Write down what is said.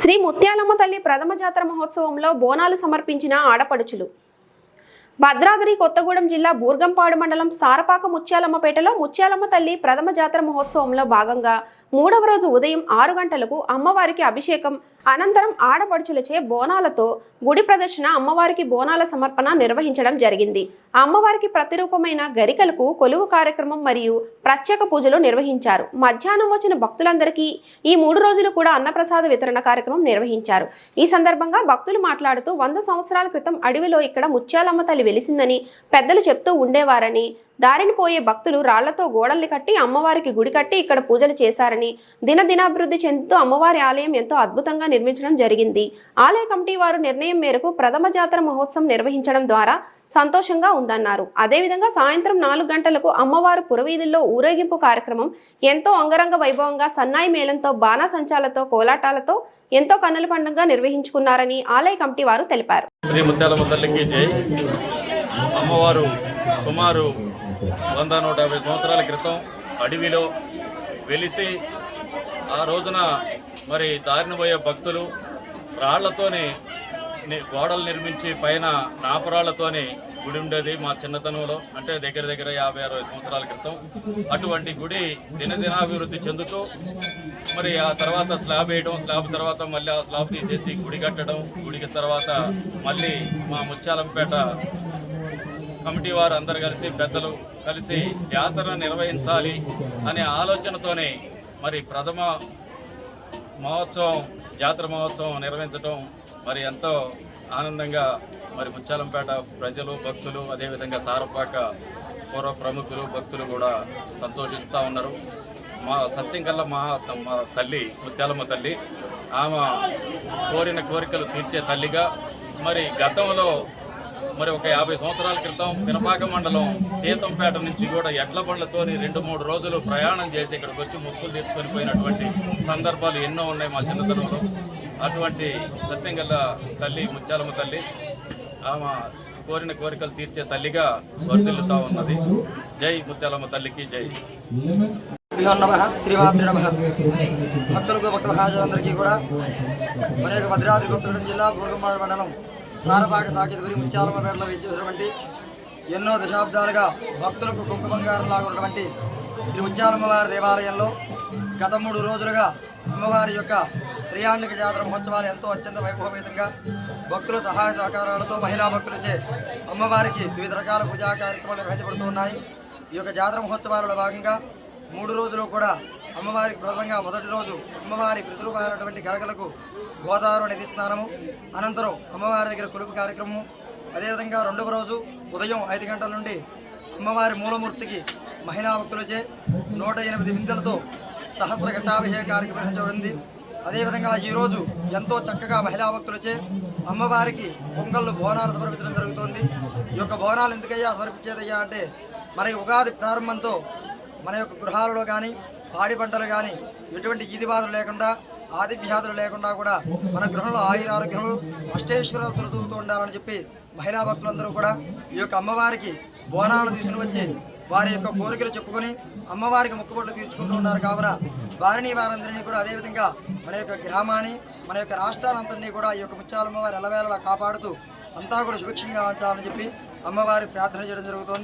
శ్రీ ముత్యాలమ్మ తల్లి ప్రథమ జాతర మహోత్సవంలో బోనాలు సమర్పించిన ఆడపడుచులు. భద్రాద్రి కొత్తగూడెం జిల్లా బూర్గంపాడు మండలం సారపాక ముత్యాలమ్మపేటలో ముత్యాలమ్మ తల్లి ప్రథమ జాతర మహోత్సవంలో భాగంగా మూడవ రోజు ఉదయం ఆరు గంటలకు అమ్మవారికి అభిషేకం అనంతరం ఆడపడుచులచే బోనాలతో గుడి ప్రదర్శన అమ్మవారికి బోనాల సమర్పణ నిర్వహించడం జరిగింది. అమ్మవారికి ప్రతిరూపమైన గరికలకు కొలువు కార్యక్రమం మరియు ప్రత్యేక పూజలు నిర్వహించారు. మధ్యాహ్నం వచ్చిన భక్తులందరికీ ఈ మూడు రోజులు కూడా అన్నప్రసాద వితరణ కార్యక్రమం నిర్వహించారు. ఈ సందర్భంగా భక్తులు మాట్లాడుతూ వంద సంవత్సరాల క్రితం అడవిలో ఇక్కడ ముత్యాలమ్మ తల్లి వెలిసిందని పెద్దలు చెప్తూ ఉండేవారని. దారిని పోయే భక్తులు రాళ్ళతో గోడల్ని కట్టి అమ్మవారికి గుడి కట్టి ఇక్కడ పూజలు చేశారని. దినదినాభివృద్ధి చెందుతూ అమ్మవారి ఆలయం ఎంతో అద్భుతంగా నిర్మించడం జరిగింది. ఆలయ కమిటీ వారు నిర్ణయం మేరకు ప్రథమ జాతర మహోత్సవం నిర్వహించడం ద్వారా సంతోషంగా ఉందన్నారు. అదేవిధంగా సాయంత్రం నాలుగు గంటలకు అమ్మవారు పురవీధుల్లో ఊరేగింపు కార్యక్రమం ఎంతో అంగరంగ వైభవంగా సన్నాయి మేళంతో బాణాసంచాలతో కోలాటాలతో ఎంతో కన్నుల పండుగగా నిర్వహించుకున్నారని ఆలయ కమిటీ వారు తెలిపారు. శ్రీ అమ్మవారు సుమారు వంద నూట యాభై సంవత్సరాల క్రితం అడవిలో వెలిసి ఆ రోజున మరి దారిన పోయే భక్తులు రాళ్ళతోనే గోడలు నిర్మించి పైన నాపురాళ్ళతోనే గుడి ఉండేది మా చిన్నతనంలో. అంటే దగ్గర దగ్గర యాభై అరవై సంవత్సరాల క్రితం. అటువంటి గుడి దినదినాభివృద్ధి చెందుతూ మరి ఆ తర్వాత స్లాబ్ వేయడం స్లాబ్ తర్వాత మళ్ళీ ఆ స్లాబ్ తీసేసి గుడి కట్టడం గుడికి తర్వాత మళ్ళీ మా ముత్యాలంపేట కమిటీ వారు అందరు కలిసి పెద్దలు కలిసి జాతర నిర్వహించాలి అనే ఆలోచనతోనే మరి ప్రథమ మహోత్సవం జాతర మహోత్సవం నిర్వహించడం మరి ఎంతో ఆనందంగా మరి ముత్యాలంపేట ప్రజలు భక్తులు అదేవిధంగా సారపాక పూర్వ ప్రముఖులు భక్తులు కూడా సంతోషిస్తూ ఉన్నారు. మా సత్యం కల్లా మా మా తల్లి ముత్యాలమ్మ తల్లి ఆమె కోరిన కోరికలు తీర్చే తల్లిగా మరి గతంలో మరి ఒక యాభై సంవత్సరాల క్రితం పినపాక మండలం సీతంపేట నుంచి కూడా ఎడ్ల బండ్లతోని రెండు మూడు రోజులు ప్రయాణం చేసి ఇక్కడికి వచ్చి ముక్కులు తీర్చుకొని పోయినటువంటి సందర్భాలు ఎన్నో ఉన్నాయి మా చిన్నతనంలో. అటువంటి సత్యంగల్ల తల్లి ముత్యాలమ్మ తల్లి ఆమె కోరిన కోరికలు తీర్చే తల్లిగా వర్దిల్లుతా ఉన్నది. జై ముత్యాలమ్మ తల్లికి జై. శ్రీహో నమ శ్రీమాత్రి నమ. భక్తులకు భక్త మహాజులందరికీ కూడా మన యొక్క భద్రాద్రి కొత్తగూడెం జిల్లా బూర్గంపాడు మండలం సారపాక సాకితపురి ముత్యాలమ్మపేటలో వేచేసినటువంటి ఎన్నో దశాబ్దాలుగా భక్తులకు కుంకుమంగారంలాగా ఉన్నటువంటి శ్రీ ముత్యాలమ్మవారి దేవాలయంలో గత మూడు రోజులుగా అమ్మవారి యొక్క త్రియాండిక జాతర మహోత్సవాలు ఎంతో అత్యంత వైభవమేతంగా భక్తుల సహాయ సహకారాలతో మహిళా భక్తులచే అమ్మవారికి వివిధ రకాల పూజా కార్యక్రమాలు నిర్వహించబడుతున్నాయి ఈ యొక్క జాతర మహోత్సవాలలో భాగంగా మూడు రోజులు కూడా అమ్మవారికి ప్రథమంగా మొదటి రోజు అమ్మవారి ప్రతిరూపమైనటువంటి గరగలకు గోదావరి నది స్నానము అనంతరం అమ్మవారి దగ్గర కొలుపు కార్యక్రమం అదేవిధంగా రెండవ రోజు ఉదయం ఐదు గంటల నుండి అమ్మవారి మూలమూర్తికి మహిళా భక్తులచే నూట ఎనిమిది బిందెలతో సహస్ర ఘట్టాభిషేక కార్యక్రమం నిర్వహించబడింది అదేవిధంగా ఈరోజు ఎంతో చక్కగా మహిళా భక్తులచే అమ్మవారికి పొంగళ్ళు బోనాలు సమర్పించడం జరుగుతుంది. ఈ యొక్క బోనాలు ఎందుకయ్యా సమర్పించేదయ్యా అంటే మరి ఉగాది ప్రారంభంతో మన యొక్క గృహాలలో కానీ పాడి పంటలు కానీ ఎటువంటి ఈది బాధలు లేకుండా ఆది వ్యాధులు లేకుండా కూడా మన గృహంలో ఆయుర ఆరోగ్యములు అష్టేశ్వరాలు తొలుతూతూ ఉండాలని చెప్పి మహిళా భక్తులందరూ కూడా ఈ యొక్క అమ్మవారికి బోనాలను తీసుకుని వచ్చి వారి యొక్క కోరికలు చెప్పుకొని అమ్మవారికి మొక్కుబడులు తీర్చుకుంటూ ఉన్నారు కావున వారిని వారందరినీ కూడా అదేవిధంగా మన యొక్క గ్రామాన్ని మన యొక్క రాష్ట్రాలందరినీ కూడా ఈ యొక్క ముత్యాలమ్మవారి ఎలవేళలా కాపాడుతూ అంతా కూడా సుభిక్షంగా ఉంచాలని చెప్పి అమ్మవారి ప్రార్థన చేయడం జరుగుతోంది.